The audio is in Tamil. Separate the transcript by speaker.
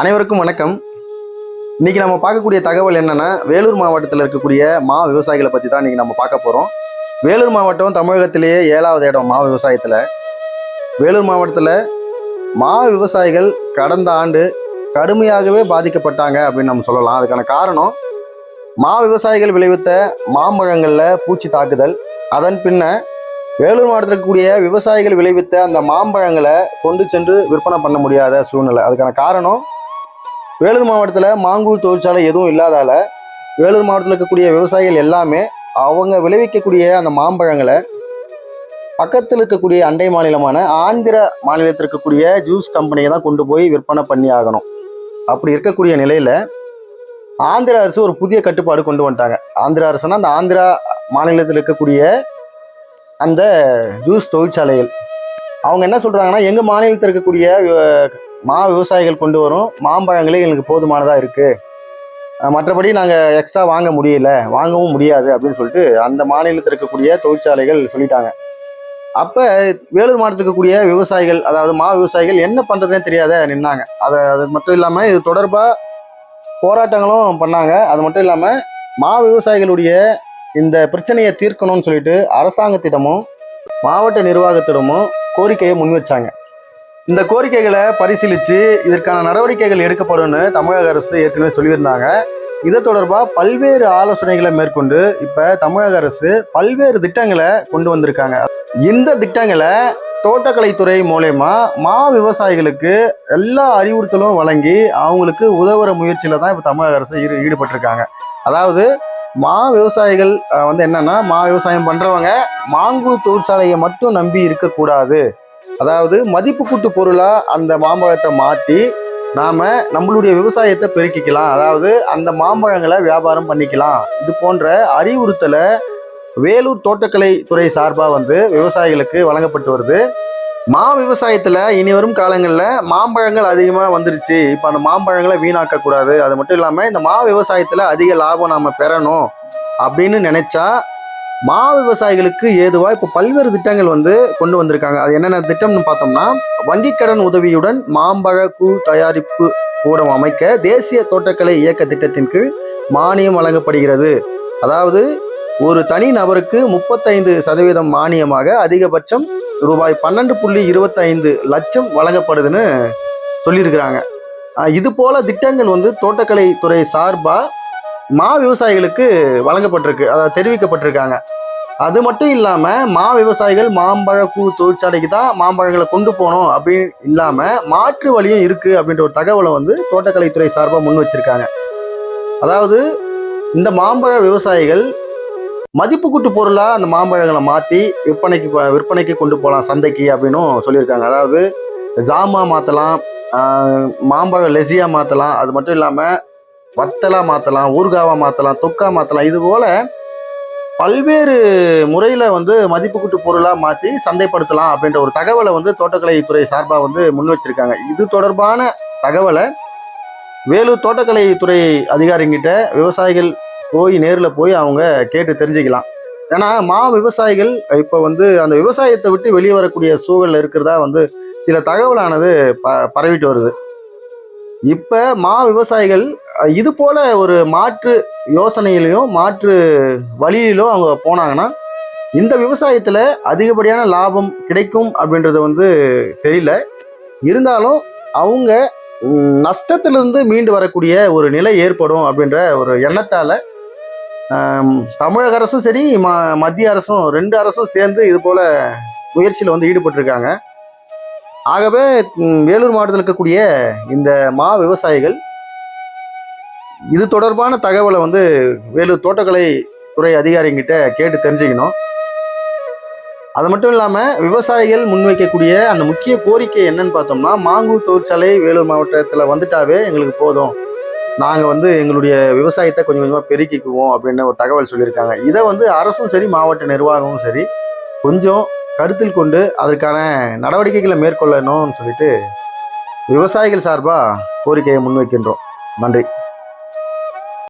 Speaker 1: அனைவருக்கும் வணக்கம். இன்னைக்கு நம்ம பார்க்கக்கூடிய தகவல் என்னன்னா வேலூர் மாவட்டத்தில் இருக்கக்கூடிய மா விவசாயிகளை பற்றி தான் இன்னைக்கு நம்ம பார்க்க போகிறோம் வேலூர் மாவட்டம் தமிழகத்திலேயே ஏழாவது இடம் மா விவசாயத்தில். வேலூர் மாவட்டத்தில் மா விவசாயிகள் கடந்த ஆண்டு கடுமையாகவே பாதிக்கப்பட்டாங்க அப்படின்னு நம்ம சொல்லலாம். அதுக்கான காரணம் மா விவசாயிகள் விளைவித்த மாம்பழங்களில் பூச்சி தாக்குதல். அதன் பின்ன வேலூர் மாவட்டத்தில் இருக்கக்கூடிய விவசாயிகள் விளைவித்த அந்த மாம்பழங்களை கொண்டு சென்று விற்பனை பண்ண முடியாத சூழ்நிலை. அதுக்கான காரணம் வேலூர் மாவட்டத்தில் மாங்கூர் தொழிற்சாலை எதுவும் இல்லாதால வேலூர் மாவட்டத்தில் இருக்கக்கூடிய விவசாயிகள் எல்லாமே அவங்க விளைவிக்கக்கூடிய அந்த மாம்பழங்களை பக்கத்தில் இருக்கக்கூடிய அண்டை மாநிலமான ஆந்திர மாநிலத்தில் இருக்கக்கூடிய ஜூஸ் கம்பெனியை தான் கொண்டு போய் விற்பனை பண்ணி ஆகணும். அப்படி இருக்கக்கூடிய நிலையில் ஆந்திர அரசு ஒரு புதிய கட்டுப்பாடு கொண்டு வந்துட்டாங்க. ஆந்திர அரசுனா அந்த ஆந்திரா மாநிலத்தில் இருக்கக்கூடிய அந்த ஜூஸ் தொழிற்சாலைகள். அவங்க என்ன சொல்கிறாங்கன்னா எங்கள் மாநிலத்தில் இருக்கக்கூடிய மா விவசாயிகள் கொண்டு வரும். மாம்பழங்களே எங்களுக்கு போதுமானதாக இருக்குது மற்றபடி நாங்கள் எக்ஸ்ட்ரா வாங்க முடியல. வாங்கவும் முடியாது அப்படின்னு சொல்லிட்டு அந்த மாநிலத்தில் இருக்கக்கூடிய தொழிற்சாலைகள் சொல்லிட்டாங்க. அப்போ வேலூர் மாவட்டத்தில் இருக்கக்கூடிய விவசாயிகள் அதாவது மா விவசாயிகள் என்ன பண்ணுறதுனே தெரியாத நின்னாங்க. அதை அது மட்டும் இல்லாமல் இது தொடர்பாக போராட்டங்களும் பண்ணாங்க. அது மட்டும் இல்லாமல் மா விவசாயிகளுடைய இந்த பிரச்சனையை தீர்க்கணும்னு சொல்லிட்டு அரசாங்கத்திடமும் மாவட்ட நிர்வாகத்திடமும் கோரிக்கையை முன் வச்சாங்க இந்த கோரிக்கைகளை பரிசீலித்து இதற்கான நடவடிக்கைகள் எடுக்கப்படும்னு தமிழக அரசு ஏற்கனவே சொல்லியிருந்தாங்க. இது தொடர்பாக பல்வேறு ஆலோசனைகளை மேற்கொண்டு இப்போ தமிழக அரசு பல்வேறு திட்டங்களை கொண்டு வந்திருக்காங்க. இந்த திட்டங்களை தோட்டக்கலைத்துறை மூலயமா மா விவசாயிகளுக்கு எல்லா அறிவுறுத்தலும் வழங்கி அவங்களுக்கு உதவுற முயற்சியில் தான் இப்போ தமிழக அரசு ஈடு ஈடுபட்டிருக்காங்க. அதாவது மா விவசாயிகள் வந்து என்னன்னா மா விவசாயம் பண்ணுறவங்க மாங்கு தொழிற்சாலையை மட்டும் நம்பி இருக்கக்கூடாது. அதாவது மதிப்பு கூட்டு பொருளாக அந்த மாம்பழத்தை மாற்றி நாம் நம்மளுடைய விவசாயத்தை பெருக்கிக்கலாம். அதாவது அந்த மாம்பழங்களை வியாபாரம் பண்ணிக்கலாம். இது போன்ற அறிவுறுத்தலை வேலூர் தோட்டக்கலை துறை சார்பாக வந்து விவசாயிகளுக்கு வழங்கப்பட்டு வருது. மா விவசாயத்தில் இனி வரும் காலங்களில் மாம்பழங்கள் அதிகமாக வந்துருச்சு. இப்போ அந்த மாம்பழங்களை வீணாக்கக்கூடாது அது மட்டும் இல்லாமல் இந்த மா விவசாயத்தில் அதிக லாபம் நாம் பெறணும் அப்படின்னு நினச்சா மா விவசாயிகளுக்கு ஏதுவாக இப்போ பல்வேறு திட்டங்கள் வந்து கொண்டு வந்திருக்காங்க. அது என்னென்ன திட்டம்னு பார்த்தோம்னா வங்கிக் கடன் உதவியுடன் மாம்பழ கூழ் தயாரிப்பு கூடம் அமைக்க தேசிய தோட்டக்கலை இயக்க திட்டத்தின் கீழ் மானியம் வழங்கப்படுகிறது. அதாவது ஒரு தனி நபருக்கு முப்பத்தைந்து சதவீதம் மானியமாக அதிகபட்சம் ரூபாய் பன்னெண்டு புள்ளி இருபத்தைந்து லட்சம் வழங்கப்படுதுன்னு சொல்லியிருக்கிறாங்க. இது போல திட்டங்கள் வந்து தோட்டக்கலை துறை சார்பாக மா விவசாயிகளுக்கு வழங்கப்பட்டிருக்கு அதாவது தெரிவிக்கப்பட்டிருக்காங்க. அது மட்டும் இல்லாமல் மா விவசாயிகள் மாம்பழ பூ தொழிற்சாலைக்கு தான் மாம்பழங்களை கொண்டு போகணும் அப்படின்னு இல்லாமல் மாற்று வழியும் இருக்குது அப்படின்ற ஒரு தகவலை வந்து தோட்டக்கலைத்துறை சார்பாக முன் வச்சுருக்காங்க. அதாவது இந்த மாம்பழ விவசாயிகள் மதிப்பு கூட்டு பொருளாக அந்த மாம்பழங்களை மாற்றி விற்பனைக்கு விற்பனைக்கு கொண்டு போகலாம் சந்தைக்கு அப்படின்னும் சொல்லியிருக்காங்க. அதாவது ஜாமா மாற்றலாம் மாம்பழ லெசியாக மாற்றலாம் அது மட்டும் இல்லாமல் வத்தலாக மாற்றலாம் ஊர்காவாக மாற்றலாம் தொக்கா மாற்றலாம் இது போல் பல்வேறு முறையில் வந்து மதிப்பு கூட்டு பொருளாக மாற்றி சந்தைப்படுத்தலாம் அப்படின்ற ஒரு தகவலை வந்து தோட்டக்கலைத்துறை சார்பாக வந்து முன் வச்சிருக்காங்க. இது தொடர்பான தகவலை வேலூர் தோட்டக்கலைத்துறை அதிகாரிங்கிட்ட விவசாயிகள் போய் நேரில் போய் அவங்க கேட்டு தெரிஞ்சுக்கலாம். ஏன்னா மா விவசாயிகள் இப்போ வந்து அந்த விவசாயத்தை விட்டு வெளியே வரக்கூடிய சூழல் இருக்கிறதா வந்து சில தகவலானது ப பரவிட்டு வருது. இப்போ மா விவசாயிகள் இது போல் ஒரு மாற்று யோசனையிலையும் மாற்று வழியிலும் அவங்க போனாங்கன்னா இந்த விவசாயத்தில் அதிகப்படியான லாபம் கிடைக்கும் அப்படின்றது வந்து தெரியல. இருந்தாலும் அவங்க நஷ்டத்திலிருந்து மீண்டு வரக்கூடிய ஒரு நிலை ஏற்படும் அப்படின்ற ஒரு எண்ணத்தால் தமிழக அரசும் சரி ம மத்திய அரசும் ரெண்டு அரசும் சேர்ந்து இது போல் முயற்சியில் வந்து ஈடுபட்டிருக்காங்க. ஆகவே வேலூர் மாவட்டத்தில் இருக்கக்கூடிய இந்த மா விவசாயிகள் இது தொடர்பான தகவலை வந்து வேலூர் தோட்டக்கலை துறை அதிகாரிங்கிட்ட கேட்டு தெரிஞ்சுக்கணும். அது மட்டும் இல்லாமல் விவசாயிகள் முன்வைக்கக்கூடிய அந்த முக்கிய கோரிக்கை என்னன்னு பார்த்தோம்னா மாங்கூர் தொழிற்சாலை வேலூர் மாவட்டத்தில் வந்துட்டாவே எங்களுக்கு போதும். நாங்கள் வந்து எங்களுடைய விவசாயத்தை கொஞ்சம் கொஞ்சமாக பெருக்கிக்குவோம் அப்படின்னு ஒரு தகவல் சொல்லியிருக்காங்க. இதை வந்து அரசும் சரி மாவட்ட நிர்வாகமும் சரி கொஞ்சம் கருத்தில் கொண்டு அதற்கான நடவடிக்கைகளை மேற்கொள்ளணும்னு சொல்லிட்டு விவசாயிகள் சார்பாக கோரிக்கையை முன்வைக்கின்றோம். நன்றி.